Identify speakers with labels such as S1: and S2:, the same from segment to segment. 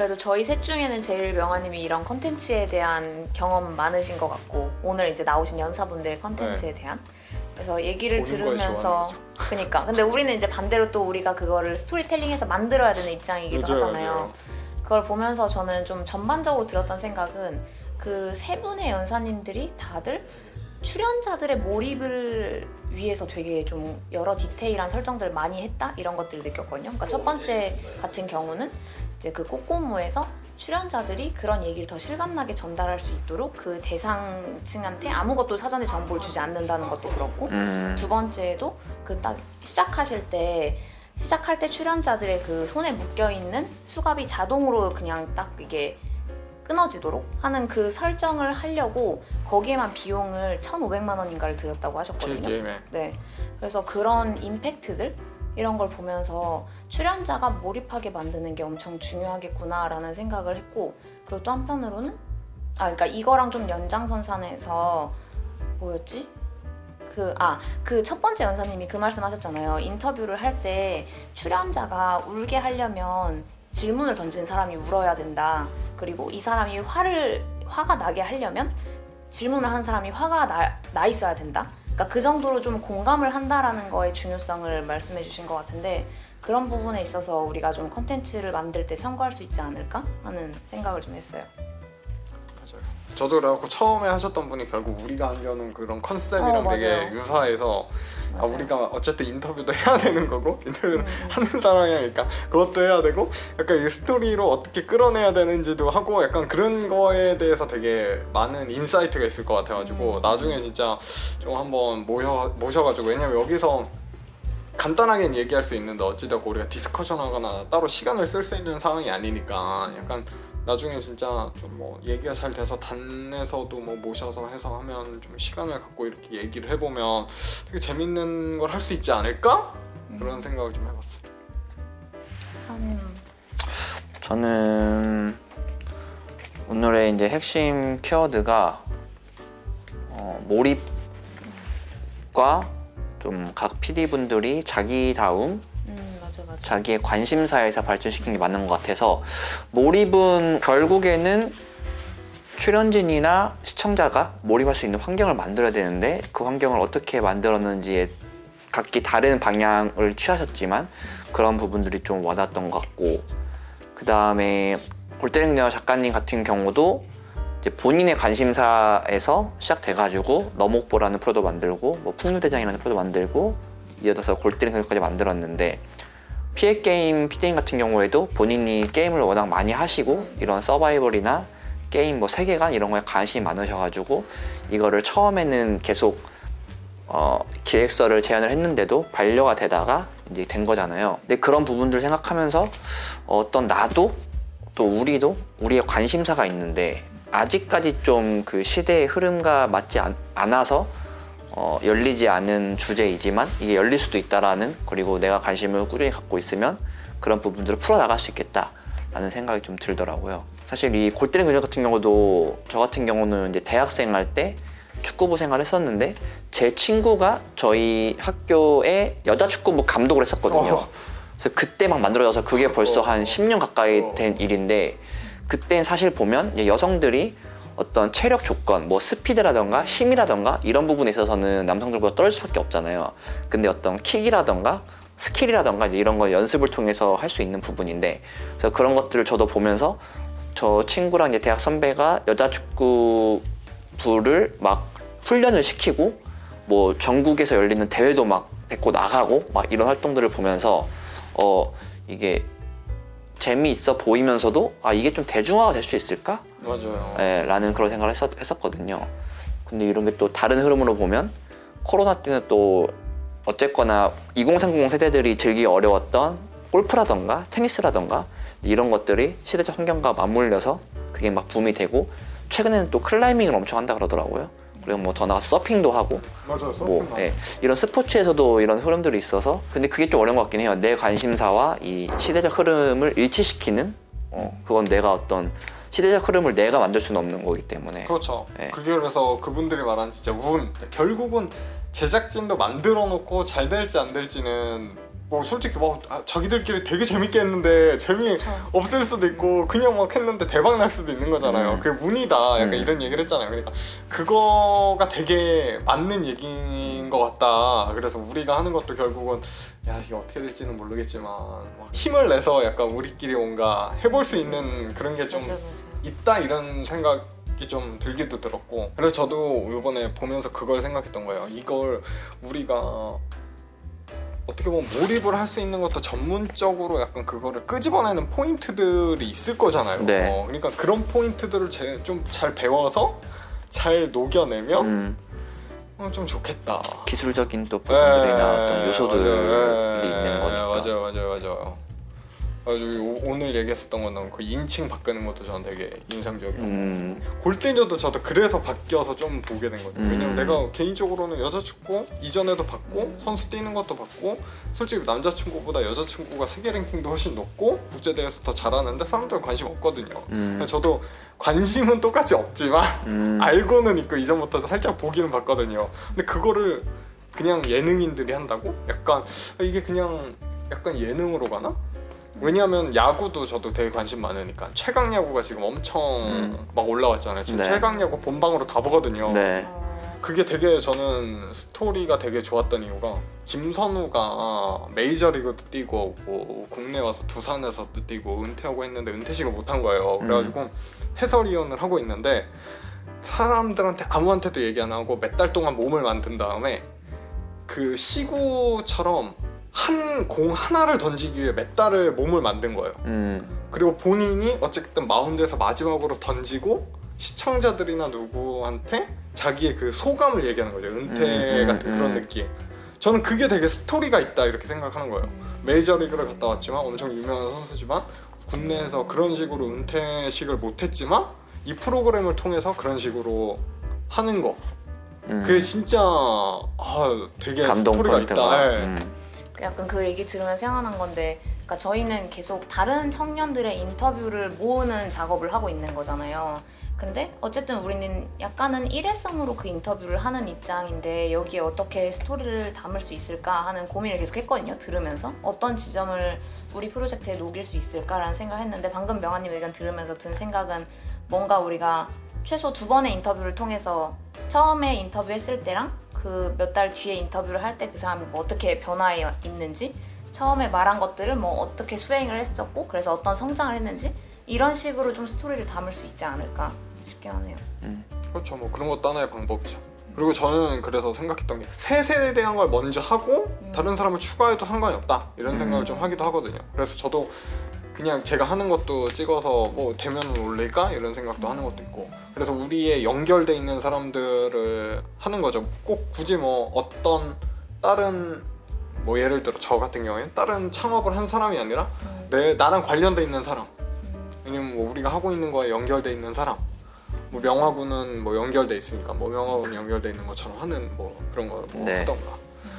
S1: 그래도 저희 셋 중에는 제일 명아님이 이런 컨텐츠에 대한 경험 많으신 것 같고 오늘 이제 나오신 연사분들 컨텐츠에 대한 그래서 얘기를
S2: 네. 보는 거에
S1: 들으면서
S2: 좋아하는
S1: 그니까 근데 우리는 이제 반대로 또 우리가 그거를 스토리텔링해서 만들어야 되는 입장이기도
S2: 맞아요,
S1: 하잖아요.
S2: 맞아요.
S1: 그걸 보면서 저는 좀 전반적으로 들었던 생각은 그 세 분의 연사님들이 다들 출연자들의 몰입을 위해서 되게 좀 여러 디테일한 설정들을 많이 했다 이런 것들을 느꼈거든요. 그러니까 첫 번째 같은 경우는 이제 그 꼬꼬무에서 출연자들이 그런 얘기를 더 실감나게 전달할 수 있도록 그 대상층한테 아무것도 사전에 정보를 주지 않는다는 것도 그렇고
S3: 음,
S1: 두 번째도 그 딱 시작하실 때 시작할 때 출연자들의 그 손에 묶여 있는 수갑이 자동으로 그냥 딱 이게 끊어지도록 하는 그 설정을 하려고 거기에만 비용을 1,500만 원인가를 들였다고 하셨거든요.
S2: 게임에
S1: 네. 그래서 그런 임팩트들 이런 걸 보면서 출연자가 몰입하게 만드는 게 엄청 중요하겠구나라는 생각을 했고 그리고 또 한편으로는 아 그러니까 이거랑 좀 연장선상에서 뭐였지? 그 아 그 첫 번째 연사님이 그 말씀 하셨잖아요. 인터뷰를 할 때 출연자가 울게 하려면 질문을 던진 사람이 울어야 된다. 그리고 이 사람이 화를 화가 나게 하려면 질문을 한 사람이 화가 나, 나 있어야 된다. 그러니까 그 정도로 좀 공감을 한다라는 거의 중요성을 말씀해 주신 것 같은데 그런 부분에 있어서 우리가 좀 컨텐츠를 만들 때 참고할 수 있지 않을까 하는 생각을 좀 했어요.
S2: 저도 그래갖고 처음에 하셨던 분이 결국 우리가 하려는 그런 컨셉이랑
S1: 어,
S2: 되게. 유사해서 아
S1: 맞아요.
S2: 우리가 어쨌든 인터뷰도 해야 되는 거고 인터뷰를
S1: 음.
S2: 하는 사람이니까 그것도 해야 되고 약간 이 스토리로 어떻게 끌어내야 되는지도 하고 약간 그런 거에 대해서 되게 많은 인사이트가 있을 것 같아가지고
S1: 음.
S2: 나중에 진짜 좀 한번 모여 모셔가지고 왜냐면 여기서 간단하게는 얘기할 수 있는데 어찌되고 우리가 디스커션하거나 따로 시간을 쓸 수 있는 상황이 아니니까 약간 나중에 진짜 좀 뭐 얘기가 잘 돼서 단에서도 뭐 모셔서 해서 하면 좀 시간을 갖고 이렇게 얘기를 해보면 되게 재밌는 걸 할 수 있지 않을까? 그런 생각을 좀 해봤어요.
S1: 사님.
S3: 저는 오늘의 이제 핵심 키워드가 어, 몰입과 좀 각 PD 분들이 자기 다움,
S1: 음 맞아 맞아.
S3: 자기의 관심사에서 발전시킨 게 맞는 것 같아서 몰입은 결국에는 출연진이나 시청자가 몰입할 수 있는 환경을 만들어야 되는데 그 환경을 어떻게 만들었는지에 각기 다른 방향을 취하셨지만 그런 부분들이 좀 와닿았던 것 같고 그 다음에 골때리는 그녀 작가님 같은 경우도 본인의 관심사에서 시작돼가지고 너목보라는 프로도 만들고 뭐 풍류대장이라는 프로도 만들고 이어져서 골때리는 그녀까지 만들었는데 피해 게임 피디님 같은 경우에도 본인이 게임을 워낙 많이 하시고 이런 서바이벌이나 게임 뭐 세계관 이런 거에 관심이 많으셔가지고 이거를 처음에는 계속 어, 기획서를 제안을 했는데도 반려가 되다가 이제 된 거잖아요. 근데 그런 부분들 생각하면서 어떤 나도 또 우리도 우리의 관심사가 있는데 아직까지 좀 그 시대의 흐름과 맞지 않, 않아서 어, 열리지 않은 주제이지만 이게 열릴 수도 있다라는 그리고 내가 관심을 꾸준히 갖고 있으면 그런 부분들을 풀어나갈 수 있겠다라는 생각이 좀 들더라고요. 사실 이 골때리는 그녀 같은 경우도 저 같은 경우는 이제 대학생 할 때 축구부 생활을 했었는데 제 친구가 저희 학교에 여자 축구부 감독을 했었거든요.
S2: 어.
S3: 그래서 그때 막 만들어져서 그게 벌써
S2: 어.
S3: 한 10년 가까이
S2: 어.
S3: 된 일인데 그땐 사실 보면 여성들이 어떤 체력 조건, 뭐 스피드라던가 힘이라던가 이런 부분에 있어서는 남성들보다 떨어질 수밖에 없잖아요. 근데 어떤 킥이라던가 스킬이라던가 이제 이런 거 연습을 통해서 할 수 있는 부분인데 그래서 그런 것들을 저도 보면서 저 친구랑 이제 대학 선배가 여자 축구부를 막 훈련을 시키고 뭐 전국에서 열리는 대회도 막 데리고 나가고 막 이런 활동들을 보면서 어 이게 재미있어 보이면서도 아 이게 좀 대중화가 될 수 있을까?
S2: 맞아요.
S3: 예, 라는 그런 생각을 했었, 했었거든요. 근데 이런 게 또 다른 흐름으로 보면 코로나 때는 또 어쨌거나 2030 세대들이 즐기기 어려웠던 골프라던가 테니스라던가 이런 것들이 시대적 환경과 맞물려서 그게 막 붐이 되고 최근에는 또 클라이밍을 엄청 한다 그러더라고요. 그리고 뭐 더 나가서 서핑도 하고
S2: 맞아요.
S3: 뭐 예, 이런 스포츠에서도 이런 흐름들이 있어서 근데 그게 좀 어려운 것 같긴 해요. 내 관심사와 이 시대적 흐름을 일치시키는 어, 그건 내가 어떤 시대적 흐름을 내가 만들 수는 없는 거기 때문에
S2: 그렇죠.
S3: 네.
S2: 그게 그래서 그분들이 말한 진짜 운 결국은 제작진도 만들어 놓고 잘 될지 안 될지는 뭐 솔직히 뭐 아, 자기들끼리 되게 재밌게 했는데 재미
S1: 그쵸.
S2: 없을 수도 있고 그냥 막 했는데 대박 날 수도 있는 거잖아요.
S3: 음.
S2: 그게 문이다. 약간
S3: 음.
S2: 이런 얘기를 했잖아요. 그러니까 그거가 되게 맞는 얘기인 것 같다. 그래서 우리가 하는 것도 결국은 야 이게 어떻게 될지는 모르겠지만 막 힘을 내서 약간 우리끼리 뭔가 해볼 수 있는 그런 게 좀. 있다 이런 생각이 좀 들기도 들었고 그래서 저도 이번에 보면서 그걸 생각했던 거예요. 이걸 우리가 어떻게 보면 몰입을 할 수 있는 것도 전문적으로 약간 그거를 끄집어내는 포인트들이 있을 거잖아요.
S3: 네.
S2: 어, 그러니까 그런 포인트들을 좀 잘 배워서 잘 녹여내면
S3: 음,
S2: 어, 좀 좋겠다.
S3: 기술적인 또 부분들이나
S2: 예,
S3: 어떤 요소들이
S2: 맞아요. 예,
S3: 있는 거니까.
S2: 맞아요, 맞아요, 맞아요. 아주 오- 오늘 얘기했었던 거는 그 인칭 바꾸는 것도 저는 되게 인상적이고
S3: 음,
S2: 골대녀도 저도 그래서 바뀌어서 좀 보게 된 거죠.
S3: 음.
S2: 왜냐면 내가 개인적으로는 여자 축구 이전에도 봤고
S1: 음.
S2: 선수 뛰는 것도 봤고 솔직히 남자 친구보다 여자 친구가 세계 랭킹도 훨씬 높고 국제 대회에서 더 잘하는데 사람들은 관심 없거든요.
S3: 음,
S2: 저도 관심은 똑같이 없지만
S3: 음,
S2: 알고는 있고 이전부터 살짝 보기는 봤거든요. 근데 그거를 그냥 예능인들이 한다고? 약간 아, 이게 그냥 약간 예능으로 가나? 왜냐하면 야구도 저도 되게 관심 많으니까 최강 야구가 지금 엄청
S3: 음.
S2: 막 올라왔잖아요. 지금
S3: 네.
S2: 최강 야구 본방으로 다 보거든요.
S3: 네,
S1: 어,
S2: 그게 되게 저는 스토리가 되게 좋았던 이유가 김선우가 메이저리그도 뛰고 뭐 국내 와서 두산에서도 뛰고 은퇴하고 했는데 은퇴식을 못한 거예요. 그래가지고 해설위원을 하고 있는데 사람들한테 아무한테도 얘기 안 하고 몇 달 동안 몸을 만든 다음에 그 시구처럼 한 공 하나를 던지기 위해 몇 달을 몸을 만든 거예요.
S3: 음,
S2: 그리고 본인이 어쨌든 마운드에서 마지막으로 던지고 시청자들이나 누구한테 자기의 그 소감을 얘기하는 거죠. 은퇴
S3: 음, 음,
S2: 같은 그런
S3: 음.
S2: 느낌. 저는 그게 되게 스토리가 있다 이렇게 생각하는 거예요.
S1: 음.
S2: 메이저리그를 갔다 왔지만 엄청 유명한 선수지만 국내에서 그런 식으로 은퇴식을 못했지만 이 프로그램을 통해서 그런 식으로 하는 거
S3: 음.
S2: 그게 진짜 아, 되게
S3: 감동
S2: 스토리가
S3: 포인트가.
S2: 있다. 예.
S3: 음,
S1: 약간 그 얘기 들으면 생각난 건데 그러니까 저희는 계속 다른 청년들의 인터뷰를 모으는 작업을 하고 있는 거잖아요. 근데 어쨌든 우리는 약간은 일회성으로 그 인터뷰를 하는 입장인데 여기에 어떻게 스토리를 담을 수 있을까 하는 고민을 계속 했거든요. 들으면서 어떤 지점을 우리 프로젝트에 녹일 수 있을까라는 생각을 했는데 방금 명아님 의견 들으면서 든 생각은 뭔가 우리가 최소 두 번의 인터뷰를 통해서 처음에 인터뷰했을 때랑 그 몇 달 뒤에 인터뷰를 할 때 그 사람이 뭐 어떻게 변화해 있는지 처음에 말한 것들을 뭐 어떻게 수행을 했었고 그래서 어떤 성장을 했는지 이런 식으로 좀 스토리를 담을 수 있지 않을까 싶긴 하네요.
S2: 그렇죠. 뭐 그런 것도 하나의 방법이죠. 그리고 저는 그래서 생각했던 게 셋에 대한 걸 먼저 하고
S1: 음.
S2: 다른 사람을 추가해도 상관이 없다 이런
S3: 음.
S2: 생각을 좀 하기도 하거든요. 그래서 저도 그냥 제가 하는 것도 찍어서 뭐 되면 올릴까? 이런 생각도 하는 것도 있고. 그래서 우리의 연결돼 있는 사람들을 하는 거죠. 꼭 굳이 뭐 어떤 다른 뭐 예를 들어 저 같은 경우에는 다른 창업을 한 사람이 아니라
S1: 음,
S2: 내 나랑 관련돼 있는 사람.
S1: 음,
S2: 왜냐면 뭐 우리가 하고 있는 거에 연결돼 있는 사람. 뭐 명화군은 뭐 연결돼 있으니까 뭐 명화군 연결돼 있는 것처럼 하는 뭐 그런 거뭐
S3: 네.
S2: 하던가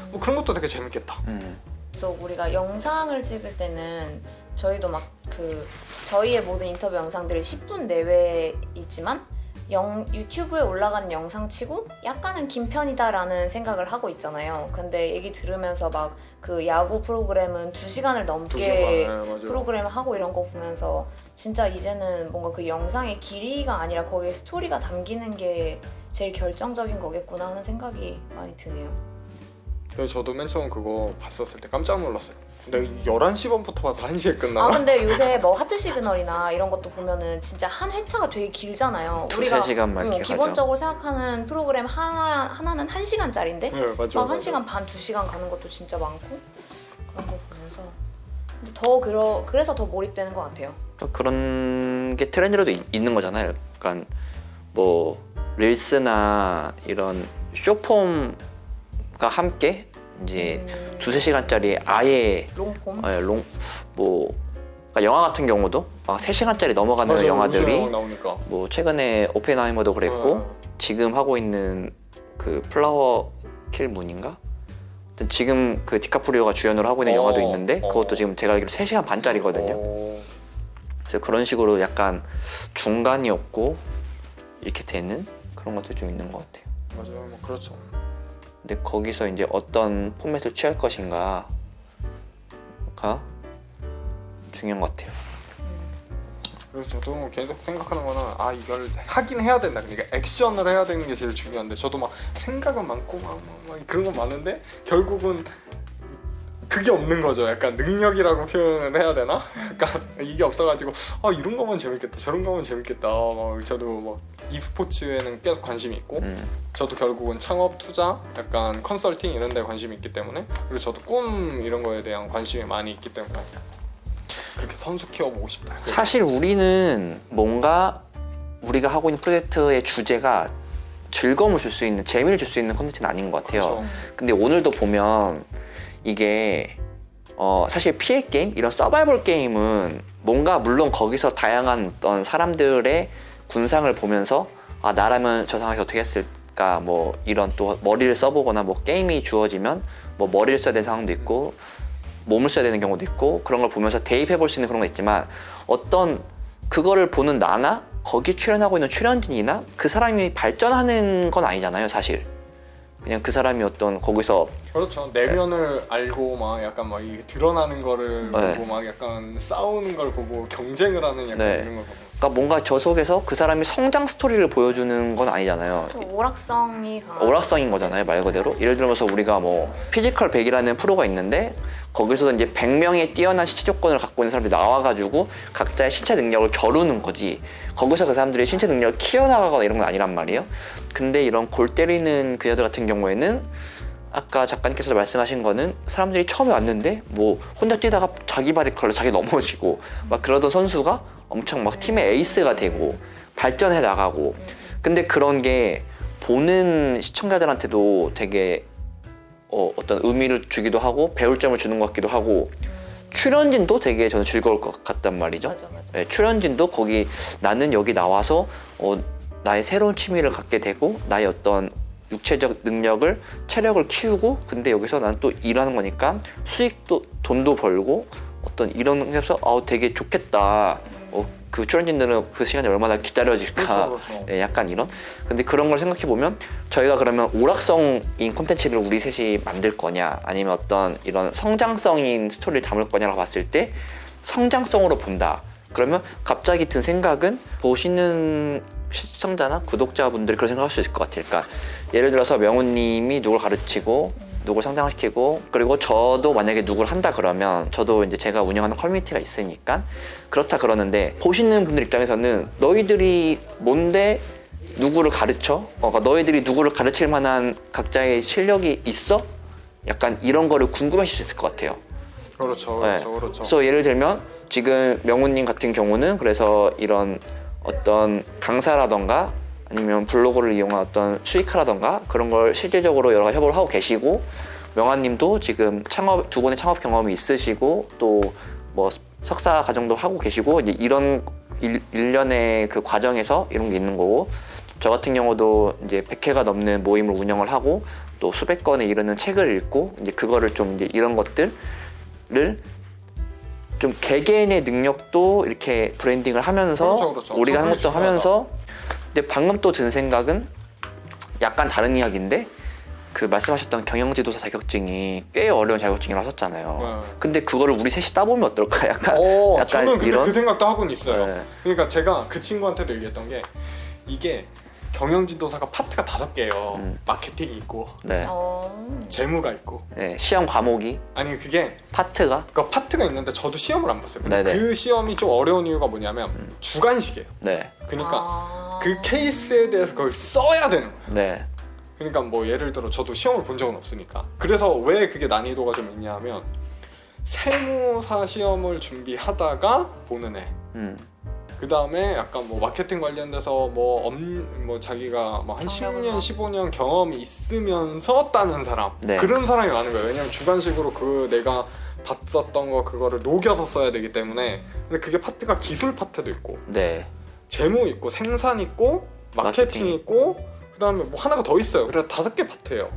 S2: 뭐 그런 것도 되게 재밌겠다.
S3: 음,
S1: 그래서 우리가 영상을 찍을 때는 저희도 막 그 저희의 모든 인터뷰 영상들이 10분 내외에 있지만 영, 유튜브에 올라가는 영상치고 약간은 긴 편이다라는 생각을 하고 있잖아요. 근데 얘기 들으면서 막 그 야구 프로그램은 2시간을
S2: 두
S1: 넘게
S2: 네.
S1: 프로그램을 하고 이런 거 보면서 진짜 이제는 뭔가 그 영상의 길이가 아니라 거기에 스토리가 담기는 게 제일 결정적인 거겠구나 하는 생각이 많이 드네요.
S2: 그래서 저도 맨 처음 그거 봤었을 때 깜짝 놀랐어요 근데 11시 반부터 봐서 1시에 끝나
S1: 아 근데 요새 뭐 하트 시그널이나 이런 것도 보면은 진짜 한 회차가 되게 길잖아요.
S3: 두 세 시간만
S1: 음,
S3: 이렇게 가죠.
S1: 기본적으로 생각하는 프로그램 하나 하나는 한 시간짜리인데
S2: 네 맞아요
S1: 막한
S2: 맞아요.
S1: 시간 반, 두 시간 가는 것도 진짜 많고 그런 거 보면서 근데 더 그러 그래서 더 몰입되는 것 같아요.
S3: 또 그런 게 트렌드로도 있- 있는 거잖아요. 약간 뭐 릴스나 이런 쇼폼과 함께 이제
S1: 음,
S3: 두세 시간짜리 아예
S1: 롱폼.
S3: 어, 롱, 뭐 그러니까 영화 같은 경우도 막 3시간짜리 넘어가는
S2: 맞아요.
S3: 영화들이
S2: 나오니까
S3: 뭐 최근에 오펜하이머도 그랬고
S2: 어,
S3: 지금 하고 있는 그 플라워 킬 문인가? 지금 그 디카프리오가 주연으로 하고 있는
S2: 어,
S3: 영화도 있는데
S2: 어.
S3: 그것도 지금 제가 알기로 3시간 반짜리거든요.
S2: 어,
S3: 그래서 그런 식으로 약간 중간이 없고 이렇게 되는 그런 것도 좀 있는 것 같아요.
S2: 맞아요 뭐 그렇죠
S3: 근데 거기서 이제 어떤 포맷을 취할 것인가 중요한 것 같아요.
S2: 그래서 저도 계속 생각하는 거는 아 이걸 하긴 해야 된다. 그러니까 액션을 해야 되는 게 제일 중요한데 저도 막 생각은 많고 막, 막, 막 그런 건 많은데 결국은 그게 없는 거죠. 약간 능력이라고 표현을 해야 되나? 약간 이게 없어가지고 아 이런 거면 재밌겠다, 저런 거면 재밌겠다. 막 저도 뭐 e스포츠에는 계속 관심이 있고
S3: 음,
S2: 저도 결국은 창업 투자, 약간 컨설팅 이런 데 관심이 있기 때문에 그리고 저도 꿈 이런 거에 대한 관심이 많이 있기 때문에 그렇게 선수 키워보고 싶다.
S3: 사실 우리는 뭔가 우리가 하고 있는 프로젝트의 주제가 즐거움을 줄 수 있는 재미를 줄 수 있는 컨텐츠는 아닌 것 같아요.
S2: 그렇죠.
S3: 근데 오늘도 보면 이게 어 사실 피해 게임? 이런 서바이벌 게임은 뭔가 물론 거기서 다양한 어떤 사람들의 군상을 보면서 아 나라면 저 상황에서 어떻게 했을까? 뭐 이런 또 머리를 써보거나 뭐 게임이 주어지면 뭐 머리를 써야 되는 상황도 있고 몸을 써야 되는 경우도 있고 그런 걸 보면서 대입해 볼 수 있는 그런 거 있지만 어떤 그거를 보는 나나 거기 출연하고 있는 출연진이나 그 사람이 발전하는 건 아니잖아요 사실 그냥 그 사람이 어떤 거기서
S2: 그렇죠. 내면을 알고 막 약간 막 이게 드러나는 거를
S3: 네.
S2: 보고 막 약간 싸우는 걸 보고 경쟁을 하는 약간
S3: 네.
S2: 이런 걸 보고.
S3: 그러니까 뭔가 저 속에서 그 사람이 성장 스토리를 보여주는 건 아니잖아요.
S1: 좀 오락성이 강한
S3: 오락성인 거잖아요, 말 그대로. 예를 들어서 우리가 뭐 피지컬 100이라는 프로가 있는데 거기서 이제 100명의 뛰어난 신체 조건을 갖고 있는 사람들이 나와가지고 각자의 신체 능력을 겨루는 거지. 거기서 그 사람들이 신체 능력을 키워나가거나 이런 건 아니란 말이에요. 근데 이런 골 때리는 그녀들 같은 경우에는 아까 작가님께서 말씀하신 거는 사람들이 처음에 왔는데 뭐 혼자 뛰다가 자기 발이 걸려 자기 넘어지고 막 그러던 선수가 엄청 막 팀의 에이스가 되고 발전해 나가고 근데 그런 게 보는 시청자들한테도 되게 어, 어떤 의미를 주기도 하고 배울 점을 주는 것 같기도 하고 출연진도 되게 저는 즐거울 것 같단 말이죠.
S1: 맞아 맞아.
S3: 네, 출연진도 거기 나는 여기 나와서 어, 나의 새로운 취미를 갖게 되고 나의 어떤 육체적 능력을 체력을 키우고 근데 여기서 난 또 일하는 거니까 수익도 돈도 벌고 어떤 이런 해서 아 되게 좋겠다. 어, 그 출연진들은 그 시간이 얼마나 기다려질까.
S2: 그렇죠, 그렇죠.
S3: 예, 약간 이런. 근데 그런 걸 생각해 보면 저희가 그러면 오락성인 콘텐츠를 우리 셋이 만들 거냐, 아니면 어떤 이런 성장성인 스토리를 담을 거냐라고 봤을 때 성장성으로 본다. 그러면 갑자기 든 생각은 보시는 시청자나 구독자분들이 그런 생각할 수 있을 것 같아요. 그러니까 예를 들어서 명훈님이 누굴 가르치고 누굴 성장시키고 그리고 저도 만약에 누굴 한다 그러면 저도 이제 제가 운영하는 커뮤니티가 있으니까 그렇다 그러는데 보시는 분들 입장에서는 너희들이 뭔데 누구를 가르쳐? 어, 그러니까 너희들이 누구를 가르칠 만한 각자의 실력이 있어? 약간 이런 거를 궁금하실 수 있을 것 같아요.
S2: 그렇죠,
S3: 네.
S2: 그렇죠, 그렇죠.
S3: 그래서 예를 들면 지금 명훈님 같은 경우는 그래서 이런 어떤 강사라던가 아니면 블로그를 이용한 어떤 수익화라던가 그런 걸 실질적으로 여러 가지 협업을 하고 계시고 명환님도 지금 창업 두 분의 창업 경험이 있으시고 또 뭐 석사 과정도 하고 계시고 이제 이런 일, 일련의 그 과정에서 이런 게 있는 거고 저 같은 경우도 이제 100회가 넘는 모임을 운영을 하고 또 수백 건에 이르는 책을 읽고 이제 그거를 좀 이제 이런 것들을 좀 개개인의 능력도 이렇게 브랜딩을 하면서
S2: 그렇죠, 그렇죠.
S3: 우리가
S2: 엄청
S3: 것도 하면서 근데 방금 또 든 생각은 약간 다른 이야기인데 그 말씀하셨던 경영지도사 자격증이 꽤 어려운 자격증이라 하셨잖아요.
S2: 네.
S3: 근데 그거를 우리 셋이 따보면 어떨까? 약간
S2: 어,
S3: 약간
S2: 저는 근데
S3: 이런?
S2: 그 생각도 하고는 있어요.
S3: 네.
S2: 그러니까 제가 그 친구한테도 얘기했던 게 이게 경영지도사가 파트가 다섯 개예요.
S3: 음.
S2: 마케팅이 있고
S3: 네.
S1: 어.
S2: 재무가 있고
S3: 네, 시험 과목이
S2: 아니 그게
S3: 파트가
S2: 그 파트가 있는데 저도 시험을 안 봤어요. 근데
S3: 네네.
S2: 그 시험이 좀 어려운 이유가 뭐냐면
S3: 음.
S2: 주관식이에요.
S3: 네,
S2: 그러니까
S1: 아.
S2: 그 케이스에 대해서 그걸 써야 되는 거예요.
S3: 네,
S2: 그러니까 뭐 예를 들어 저도 시험을 본 적은 없으니까 그래서 왜 그게 난이도가 좀 있냐면 세무사 시험을 준비하다가 보는 애.
S3: 음,
S2: 그 다음에 약간 뭐 마케팅 관련돼서 뭐, 엄, 뭐 자기가 뭐한
S1: 경력을
S2: 10년,
S1: 하고.
S2: 15년 경험이 있으면서 따는 사람
S3: 네.
S2: 그런 사람이 많은 거예요. 왜냐면 주관식으로 그 내가 봤었던 거 그거를 녹여서 써야 되기 때문에 근데 그게 파트가 기술 파트도 있고
S3: 네,
S2: 재무 있고 생산 있고 마케팅
S3: 마케팅
S2: 있고 그 다음에 뭐 하나가 더 있어요. 그래서 다섯 개 파트예요.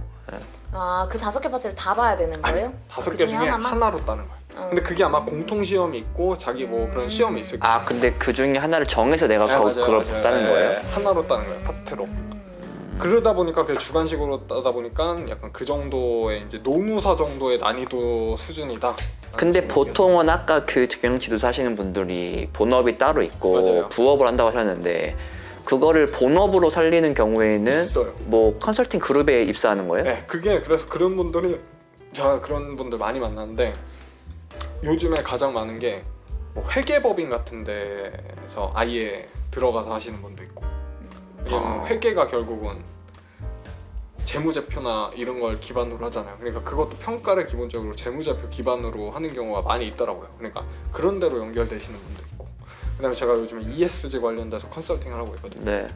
S1: 아, 그 다섯 개 파트를 다 봐야 되는 거예요?
S2: 다섯 그개
S1: 중에
S2: 중에
S1: 하나만?
S2: 하나로 따는 거예요.
S1: 어.
S2: 근데 그게 아마 공통 시험이 있고 자기 뭐 그런
S1: 음.
S2: 시험이 있을 거예요.
S3: 아 근데 그 중에 하나를 정해서 내가
S2: 네,
S3: 거,
S2: 맞아요,
S3: 그걸
S2: 맞아요.
S3: 봤다는
S2: 네,
S3: 거예요?
S2: 하나로 따는 거예요. 파트로.
S1: 음.
S2: 그러다 보니까 그 주관식으로 따다 보니까 약간 그 정도의 이제 노무사 정도의 난이도 수준이다
S3: 근데 보통은 아까 그 경영지도사 하시는 분들이 본업이 따로 있고
S2: 맞아요.
S3: 부업을 한다고 하셨는데 그거를 본업으로 살리는 경우에는
S2: 있어요.
S3: 뭐 컨설팅 그룹에 입사하는 거예요?
S2: 네, 그게 그래서 그런 분들이 제가 그런 분들 많이 만났는데 요즘에 가장 많은 게 뭐 회계법인 같은 데서 아예 들어가서 하시는 분도 있고 왜냐면
S3: 아.
S2: 회계가 결국은 재무제표나 이런 걸 기반으로 하잖아요. 그러니까 그것도 평가를 기본적으로 재무제표 기반으로 하는 경우가 많이 있더라고요. 그러니까 그런 데로 연결되시는 있고 그다음에 제가 요즘에 ESG 관련돼서 컨설팅을 하고 있거든요.
S3: 네.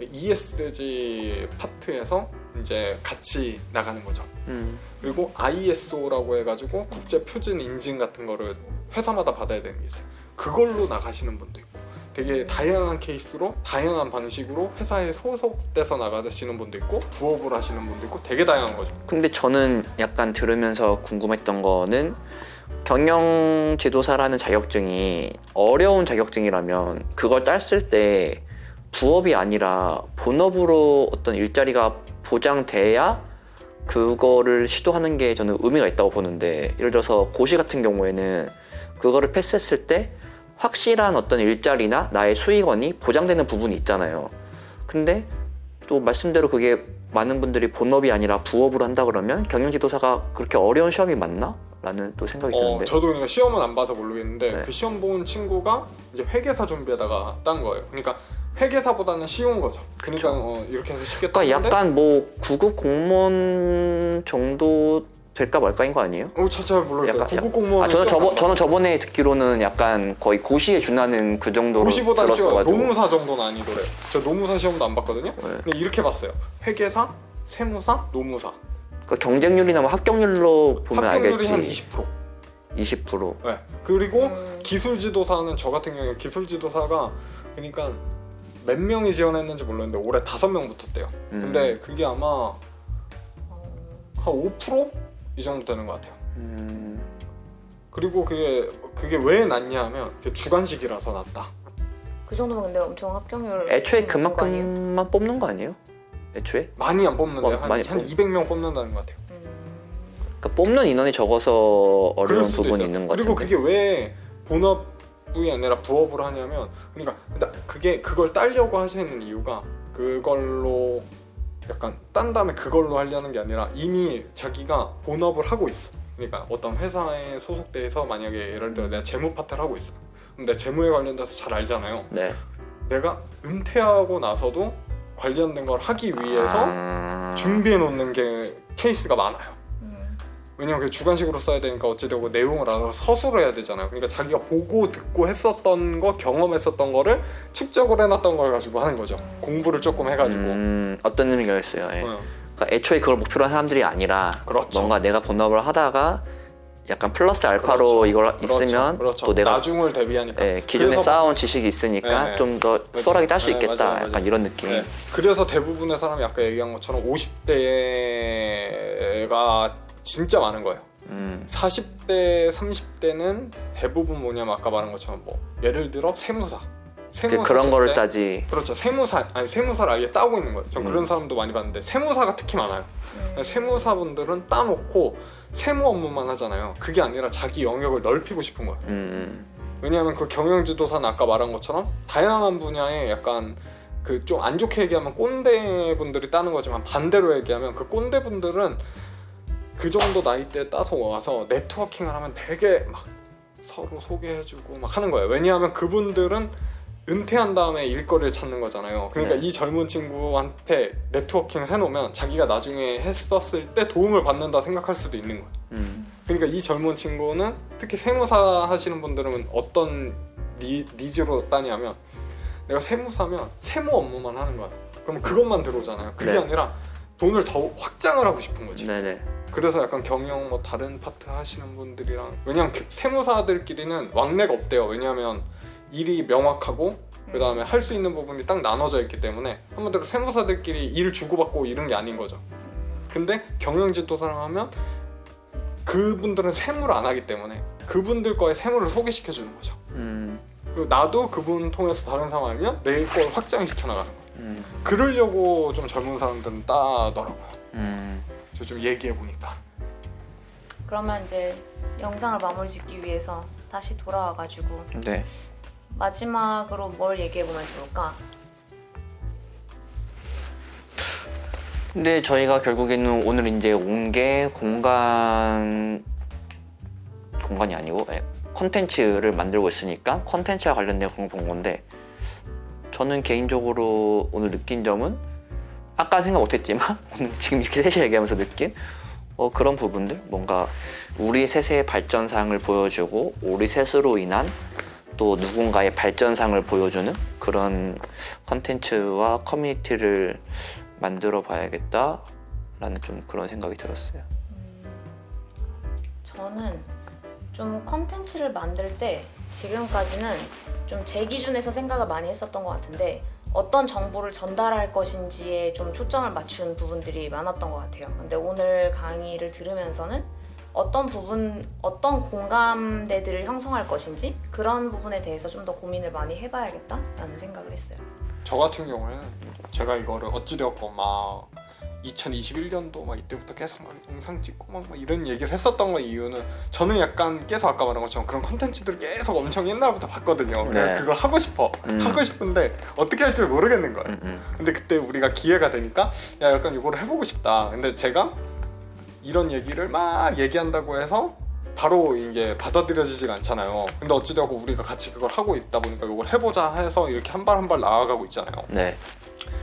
S2: ESG 파트에서 이제 같이 나가는 거죠.
S3: 음.
S2: 그리고 ISO라고 해가지고 국제 표준 인증 같은 거를 회사마다 받아야 되는 게 있어요. 그걸로 나가시는 분도 있고 되게 다양한 케이스로 다양한 방식으로 회사에 소속돼서 나가시는 분도 있고 부업을 하시는 분도 있고 되게 다양한 거죠.
S3: 근데 저는 약간 들으면서 궁금했던 거는 경영 지도사라는 자격증이 어려운 자격증이라면 그걸 땄을 때 부업이 아니라 본업으로 어떤 일자리가 보장돼야 그거를 시도하는 게 저는 의미가 있다고 보는데 예를 들어서 고시 같은 경우에는 그거를 패스했을 때 확실한 어떤 일자리나 나의 수익원이 보장되는 부분이 있잖아요. 근데 또 말씀대로 그게 많은 분들이 본업이 아니라 부업으로 한다 그러면 경영 지도사가 그렇게 어려운 시험이 맞나? 라는 또 생각이
S2: 어,
S3: 드는데
S2: 저도 그러니까 시험은 안 봐서 모르겠는데
S3: 네.
S2: 그 시험 본 친구가 이제 회계사 준비하다가 딴 거예요. 그러니까 회계사보다는 쉬운 거죠. 그러니까 어, 이렇게 해서 쉽게
S3: 그러니까
S2: 땄는데
S3: 약간 뭐 9급 공무원 정도 될까 말까인 거 아니에요?
S2: 어, 저잘 모르겠어요.
S3: 약간-
S2: 구급 공무원
S3: 아, 저는 저번 저는 저번에 듣기로는 약간 거의 고시에 준하는 그 정도로
S2: 고시보다 쉬워요.
S3: 들었어가지고
S2: 노무사 정도는 아니더래요. 저 노무사 시험도 안 봤거든요.
S3: 네.
S2: 근데 이렇게 봤어요. 회계사, 세무사, 노무사.
S3: 그 경쟁률이나 뭐 합격률로 보면
S2: 합격률이
S3: 알겠지.
S2: 한 20%.
S3: 20%.
S2: 네. 그리고
S1: 음.
S2: 기술 지도사는 저 같은 경우에 기술 지도사가 그러니까 몇 명이 지원했는지 모르겠는데 올해 다섯 명 붙었대요.
S3: 음.
S2: 근데 그게 아마
S1: 어,
S2: 한 5%이 정도 되는 것 같아요.
S3: 음,
S2: 그리고 그게 그게 왜 낮냐 하면 그게 주관식이라서 낮다.
S1: 그 정도면 근데 엄청 합격률
S3: 애초에
S1: 높은 거 아니에요?
S3: 그만큼만 뽑는 거 아니에요? 애초에?
S2: 많이 안 뽑는데
S3: 어,
S2: 한,
S3: 많이
S2: 한
S3: 뽑-
S2: 200명 뽑는다는 것 같아요.
S1: 음.
S3: 그러니까 뽑는 인원이 적어서
S2: 그럴
S3: 어려운
S2: 수도
S3: 부분이
S2: 있어요.
S3: 있는 것
S2: 그리고
S3: 같은데.
S2: 그게 왜 본업이 아니라 부업으로 하냐면 그러니까 그게 그걸 따려고 하시는 이유가 그걸로 약간 딴 다음에 그걸로 하려는 게 아니라 이미 자기가 본업을 하고 있어. 그러니까 어떤 회사에 소속돼서 만약에 예를 들어 내가 재무 파트를 하고 있어. 근데 재무에 관련돼서 잘 알잖아요.
S3: 네.
S2: 내가 은퇴하고 나서도 관련된 걸 하기 위해서
S3: 아...
S2: 준비해 놓는 게 케이스가 많아요.
S1: 음.
S2: 왜냐면 그 주관식으로 써야 되니까 어찌되고 내용을 알아서 서술을 해야 되잖아요. 그러니까 자기가 보고 듣고 했었던 거 경험했었던 거를 축적을 해놨던 걸 가지고 하는 거죠. 공부를 조금 해가지고.
S3: 음, 어떤 의미가 있어요. 예.
S2: 어,
S3: 그러니까 애초에 그걸 목표로 한 사람들이 아니라
S2: 그렇죠.
S3: 뭔가 내가 본업을 하다가 약간 플러스 알파로
S2: 그렇죠.
S3: 이걸
S2: 그렇죠.
S3: 있으면
S2: 그렇죠.
S3: 또 내가
S2: 나중을 대비하니까.
S3: 예, 기존에
S2: 그래서-
S3: 쌓아온 지식이 있으니까
S2: 네.
S3: 좀 더
S2: 맞아요.
S3: 수월하게 딸 수
S2: 네,
S3: 있겠다.
S2: 맞아요, 맞아요.
S3: 약간 이런 느낌.
S2: 네. 그래서 대부분의 사람이 아까 얘기한 것처럼 50대가 진짜 많은 거예요.
S3: 음,
S2: 40대, 30대는 대부분 뭐냐면 아까 말한 것처럼 뭐 예를 들어 세무사.
S3: 그,
S2: 세무사
S3: 그런
S2: 쓸
S3: 거를
S2: 때
S3: 따지.
S2: 그렇죠. 세무사 아니 세무사를 아예 따고 있는 거예요. 전
S3: 음.
S2: 그런 사람도 많이 봤는데 세무사가 특히 많아요.
S1: 음.
S2: 세무사분들은 따놓고 세무 업무만 하잖아요. 그게 아니라 자기 영역을 넓히고 싶은 거예요.
S3: 음,
S2: 왜냐하면 그 경영지도사는 아까 말한 것처럼 다양한 분야에 약간 그 좀 안 좋게 얘기하면 꼰대 분들이 따는 거지만 반대로 얘기하면 그 꼰대 분들은 그 정도 나이대 따서 와서 네트워킹을 하면 되게 막 서로 소개해주고 막 하는 거예요. 왜냐하면 그분들은 은퇴한 다음에 일거리를 찾는 거잖아요. 그러니까
S3: 네.
S2: 이 젊은 친구한테 네트워킹을 해놓으면 자기가 나중에 했었을 때 도움을 받는다 생각할 수도 있는 거예요.
S3: 음,
S2: 그러니까 이 젊은 친구는 특히 세무사 하시는 분들은 어떤 니, 니즈로 따냐면 내가 세무사면 세무 업무만 하는 거야. 그럼 그것만 들어오잖아요. 그게
S3: 네.
S2: 아니라 돈을 더 확장을 하고 싶은 거지.
S3: 네네.
S2: 그래서 약간 경영 뭐 다른 파트 하시는 분들이랑 왜냐면 그 세무사들끼리는 왕래가 없대요. 왜냐하면 일이 명확하고 그 다음에 할 수 있는 부분이 딱 나눠져 있기 때문에 한마디로 세무사들끼리 일 주고받고 이런 게 아닌 거죠. 근데 경영지도사랑 하면 그분들은 세무를 안 하기 때문에 그분들 거에 세무를 소개시켜 주는 거죠.
S3: 음,
S2: 그리고 나도 그분 통해서 다른 사람 알면 내 걸 확장시켜 나가는 거예요.
S3: 음,
S2: 그러려고 좀 젊은 사람들은 따더라고요.
S3: 음.
S2: 저 좀 얘기해 보니까.
S1: 그러면 이제 영상을 마무리 짓기 위해서 다시 돌아와 가지고
S3: 네.
S1: 마지막으로 뭘 얘기해보면 좋을까?
S3: 근데 저희가 결국에는 오늘 이제 온 게 공간 공간이 아니고 예, 콘텐츠를 만들고 있으니까 콘텐츠와 관련된 걸 본 건데 저는 개인적으로 오늘 느낀 점은 아까 생각 못했지만 오늘 지금 이렇게 셋이 얘기하면서 느낀 어, 그런 부분들 뭔가 우리 셋의 발전상을 보여주고 우리 셋으로 인한 또 누군가의 발전상을 보여주는 그런 컨텐츠와 커뮤니티를 만들어 봐야겠다라는 좀 그런 생각이 들었어요.
S1: 저는 좀 컨텐츠를 만들 때 지금까지는 좀 제 기준에서 생각을 많이 했었던 것 같은데 어떤 정보를 전달할 것인지에 좀 초점을 맞춘 부분들이 많았던 것 같아요. 근데 오늘 강의를 들으면서는 어떤 부분, 어떤 공감대들을 형성할 것인지 그런 부분에 대해서 좀 더 고민을 많이 해봐야겠다라는 생각을 했어요.
S2: 저 같은 경우에는 제가 이거를 어찌되었건 막 2021년도 막 이때부터 계속 막 영상 찍고 막, 막 이런 얘기를 했었던 거 이유는 저는 약간 계속 아까 말한 것처럼 그런 컨텐츠들을 계속 엄청 옛날부터 봤거든요.
S3: 네.
S2: 그걸 하고 싶어
S3: 음.
S2: 하고 싶은데 어떻게 할지 모르겠는 거예요.
S3: 음, 음.
S2: 근데 그때 우리가 기회가 되니까 야 약간 이거를 해보고 싶다. 근데 제가 이런 얘기를 막 얘기한다고 해서 바로 이게 받아들여지지가 않잖아요. 근데 어찌되었고 우리가 같이 그걸 하고 있다 보니까 이걸 해보자 해서 이렇게 한 발 한 발 나아가고 있잖아요.
S3: 네.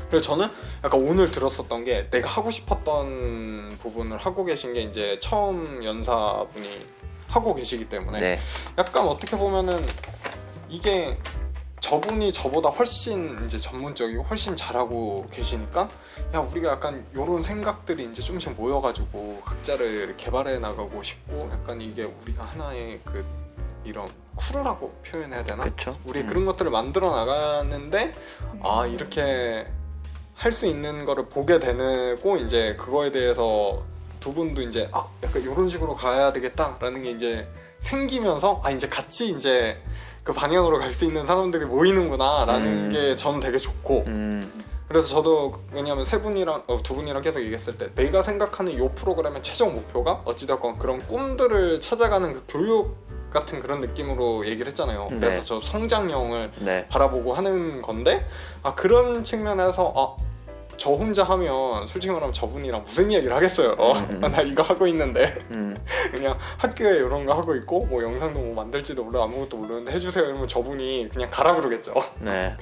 S2: 그래서 저는 약간 오늘 들었었던 게 내가 하고 싶었던 부분을 하고 계신 게 이제 처음 연사분이 하고 계시기 때문에
S3: 네.
S2: 약간 어떻게 보면은 이게 저분이 저보다 훨씬 이제 전문적이고 훨씬 잘하고 계시니까 야 우리가 약간 이런 생각들이 이제 좀씩 모여가지고 각자를 개발해 나가고 싶고 약간 이게 우리가 하나의 그 이런 쿠르라고 표현해야 되나?
S3: 그렇죠.
S2: 우리 그런 것들을 만들어 나가는데
S1: 음.
S2: 아 이렇게 할 수 있는 거를 보게 되고 이제 그거에 대해서 두 분도 이제 아 약간 이런 식으로 가야 되겠다라는 게 이제 생기면서 아 이제 같이 이제 그 방향으로 갈 수 있는 사람들이 모이는구나라는
S3: 음.
S2: 게 저는 되게 좋고
S3: 음.
S2: 그래서 저도 왜냐하면 세 분이랑 어, 두 분이랑 계속 얘기했을 때 내가 생각하는 이 프로그램의 최종 목표가 어찌됐건 그런 꿈들을 찾아가는 그 교육 같은 그런 느낌으로 얘기를 했잖아요.
S3: 네.
S2: 그래서 저 성장형을
S3: 네.
S2: 바라보고 하는 건데 아 그런 측면에서 아 저 혼자 하면 솔직히 말하면 저분이랑 무슨 얘기를 하겠어요.
S3: 음.
S2: 나 이거 하고 있는데
S3: 음.
S2: 그냥 학교에 이런 거 하고 있고 뭐 영상도 뭐 만들지도 몰라 아무것도 모르는데 해주세요 이러면 저분이 그냥 가라 그러겠죠.
S3: 네.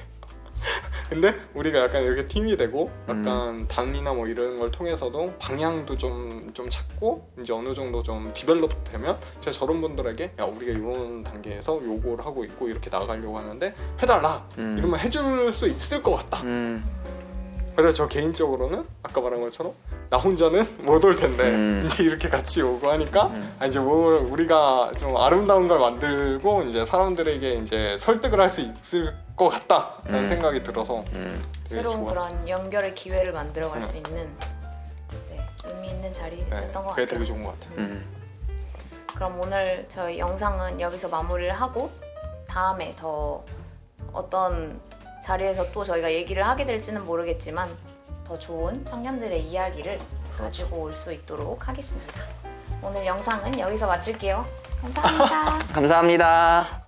S2: 근데 우리가 약간 이렇게 팀이 되고
S3: 음.
S2: 약간 당이나 뭐 이런 걸 통해서도 방향도 좀 좀 찾고 이제 어느 정도 좀 디벨롭 되면 제가 저런 분들에게 야 우리가 이런 단계에서 요거를 하고 있고 이렇게 나가려고 하는데 해달라
S3: 음.
S2: 이러면 해줄 수 있을 것 같다.
S3: 음.
S2: 그래서 저 개인적으로는 아까 말한 것처럼 나 혼자는 못 올 텐데
S3: 음.
S2: 이제 이렇게 같이 오고 하니까
S3: 음.
S2: 아, 이제 뭘 우리가 좀 아름다운 걸 만들고 이제 사람들에게 이제 설득을 할 수 있을 것 같다라는
S3: 음.
S2: 생각이 들어서
S3: 음.
S2: 되게
S1: 새로운
S2: 좋아.
S1: 그런 연결의 기회를 만들어갈
S2: 네.
S1: 수 있는 네, 의미 있는 자리였던
S2: 네,
S1: 것
S2: 그게
S1: 같아요.
S2: 되게 좋은 것 같아요.
S3: 음.
S1: 그럼 오늘 저희 영상은 여기서 마무리를 하고 다음에 더 어떤 자리에서 또 저희가 얘기를 하게 될지는 모르겠지만 더 좋은 청년들의 이야기를 가지고 올 수 있도록 하겠습니다. 오늘 영상은 여기서 마칠게요. 감사합니다.
S3: 감사합니다.